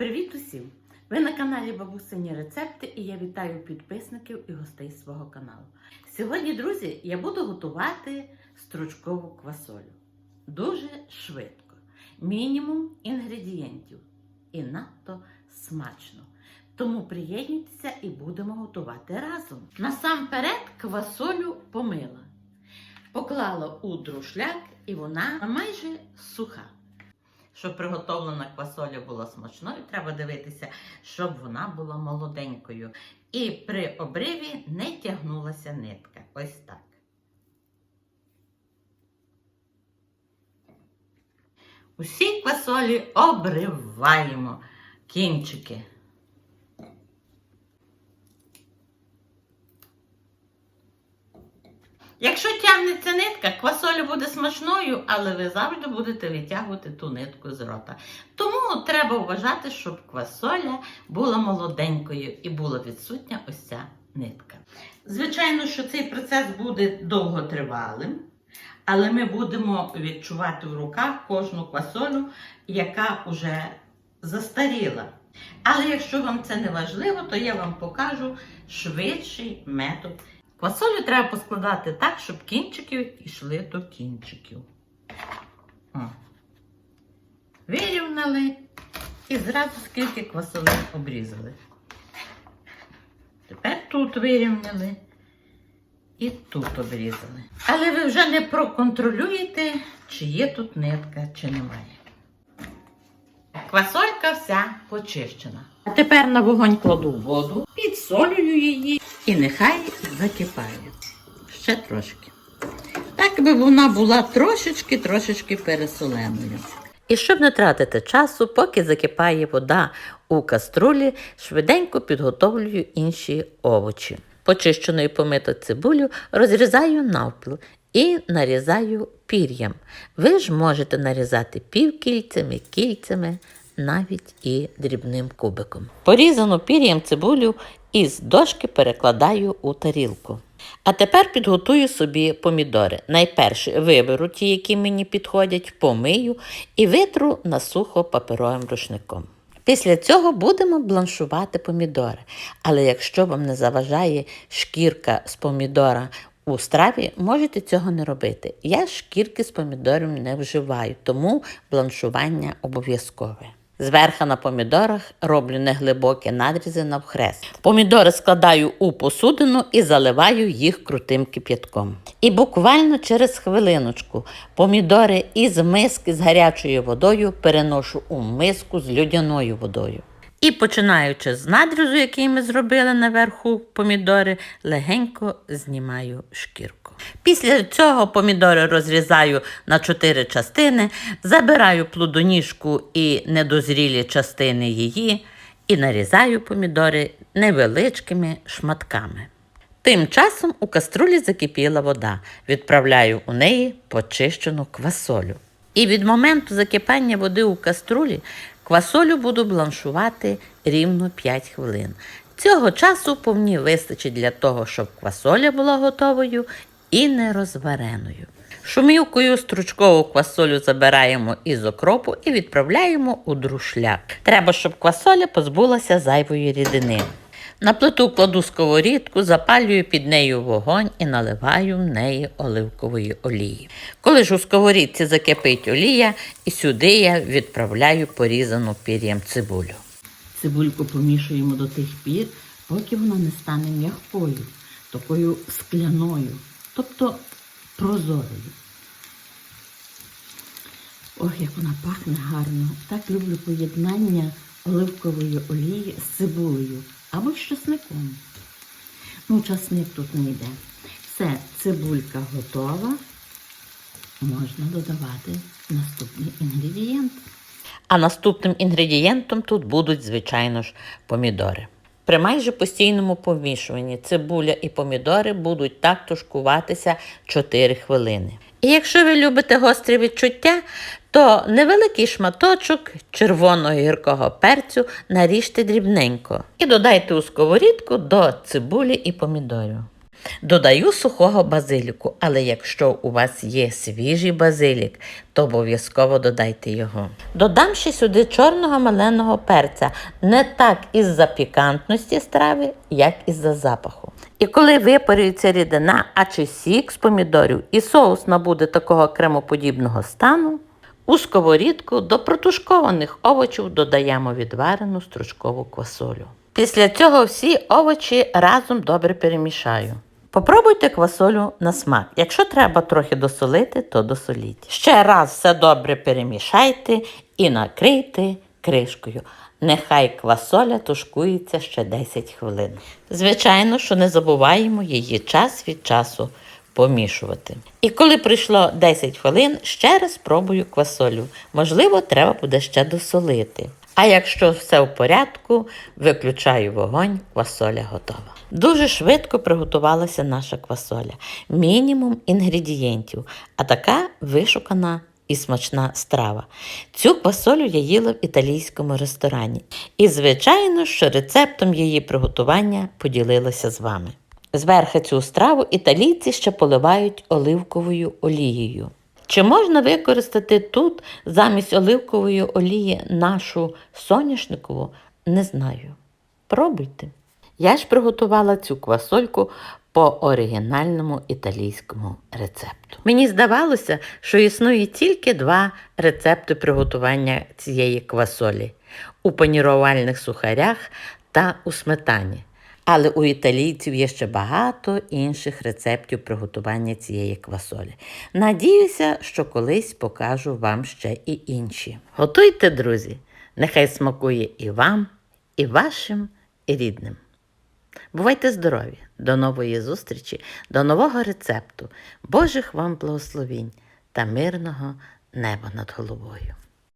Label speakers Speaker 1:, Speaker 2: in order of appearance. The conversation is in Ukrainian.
Speaker 1: Привіт усім! Ви на каналі Бабусині Рецепти і я вітаю підписників і гостей свого каналу. Сьогодні, друзі, я буду готувати стручкову квасолю. Дуже швидко. Мінімум інгредієнтів. І надто смачно. Тому приєднуйтеся і будемо готувати разом. Насамперед квасолю помила. Поклала у друшляк і вона майже суха. Щоб приготовлена квасоля була смачною, треба дивитися, щоб вона була молоденькою. І при обриві не тягнулася нитка. Ось так. Усі квасолі обриваємо кінчики. Якщо тягнеться нитка, квасоля буде смачною, але ви завжди будете витягувати ту нитку з рота. Тому треба вважати, щоб квасоля була молоденькою і була відсутня ось ця нитка. Звичайно, що цей процес буде довготривалим, але ми будемо відчувати в руках кожну квасолю, яка вже застаріла. Але якщо вам це не важливо, то я вам покажу швидший метод. Квасолю треба поскладати так, щоб кінчиків йшли до кінчиків. О. Вирівняли і зразу скільки квасолин обрізали. Тепер тут вирівняли і тут обрізали. Але ви вже не проконтролюєте, чи є тут нитка, чи немає. Квасолька вся почищена. А тепер на вогонь кладу воду, підсолюю її і нехай закипає. Ще трошки. Так би вона була трошечки-трошечки пересоленою. І щоб не тратити часу, поки закипає вода у каструлі, швиденько підготовлюю інші овочі. Почищену і помиту цибулю розрізаю навпіл і нарізаю пір'ям. Ви ж можете нарізати півкільцями, кільцями, навіть і дрібним кубиком. Порізану пір'ям цибулю із дошки перекладаю у тарілку. А тепер підготую собі помідори. Найперше виберу ті, які мені підходять, помию і витру на сухо паперовим рушником. Після цього будемо бланшувати помідори. Але якщо вам не заважає шкірка з помідора у страві, можете цього не робити. Я шкірки з помідорів не вживаю, тому бланшування обов'язкове. Зверху на помідорах роблю неглибокі надрізи навхрест. Помідори складаю у посудину і заливаю їх крутим кип'ятком. І буквально через хвилиночку помідори із миски з гарячою водою переношу у миску з людяною водою. І починаючи з надрізу, який ми зробили наверху помідори, легенько знімаю шкірку. Після цього помідори розрізаю на чотири частини, забираю плодоніжку і недозрілі частини її і нарізаю помідори невеличкими шматками. Тим часом у каструлі закипіла вода. Відправляю у неї почищену квасолю. І від моменту закипання води у каструлі квасолю буду бланшувати рівно 5 хвилин. Цього часу повні вистачить для того, щоб квасоля була готовою і не розвареною. Шумівкою стручкову квасолю забираємо із окропу і відправляємо у друшляк. Треба, щоб квасоля позбулася зайвої рідини. На плиту кладу сковорідку, запалюю під нею вогонь і наливаю в неї оливкової олії. Коли ж у сковорідці закипить олія, і сюди я відправляю порізану пір'ям цибулю. Цибульку помішуємо до тих пір, поки вона не стане м'якою, такою скляною, тобто прозорою. Ох, як вона пахне гарно. Так люблю поєднання оливкової олії з цибулею або з часником. Ну, часник тут не йде. Все, цибулька готова. Можна додавати наступний інгредієнт. А наступним інгредієнтом тут будуть, звичайно ж, помідори. При майже постійному помішуванні цибуля і помідори будуть так тушкуватися 4 хвилини. І якщо ви любите гострі відчуття, то невеликий шматочок червоного гіркого перцю наріжте дрібненько і додайте у сковорідку до цибулі і помідорів. Додаю сухого базиліку, але якщо у вас є свіжий базилік, то обов'язково додайте його. Додам ще сюди чорного маленого перця, не так із-за пікантності страви, як із-за запаху. І коли випарюється рідина, а чи сік з помідорів, і соус набуде такого кремоподібного стану, у сковорідку до протушкованих овочів додаємо відварену стручкову квасолю. Після цього всі овочі разом добре перемішаю. Попробуйте квасолю на смак. Якщо треба трохи досолити, то досоліть. Ще раз все добре перемішайте і накрийте кришкою. Нехай квасоля тушкується ще 10 хвилин. Звичайно, що не забуваємо її час від часу помішувати. І коли пройшло 10 хвилин, ще раз спробую квасолю. Можливо, треба буде ще досолити. А якщо все в порядку, виключаю вогонь, квасоля готова. Дуже швидко приготувалася наша квасоля. Мінімум інгредієнтів, а така вишукана і смачна страва. Цю квасолю я їла в італійському ресторані. І, звичайно, що рецептом її приготування поділилася з вами. Зверху цю страву італійці ще поливають оливковою олією. Чи можна використати тут замість оливкової олії нашу соняшникову? Не знаю. Пробуйте. Я ж приготувала цю квасольку по оригінальному італійському рецепту. Мені здавалося, що існує тільки два рецепти приготування цієї квасолі у панірувальних сухарях та у сметані. Але у італійців є ще багато інших рецептів приготування цієї квасолі. Надіюся, що колись покажу вам ще і інші. Готуйте, друзі! Нехай смакує і вам, і вашим, і рідним. Бувайте здорові! До нової зустрічі, до нового рецепту, Божих вам благословінь та мирного неба над головою.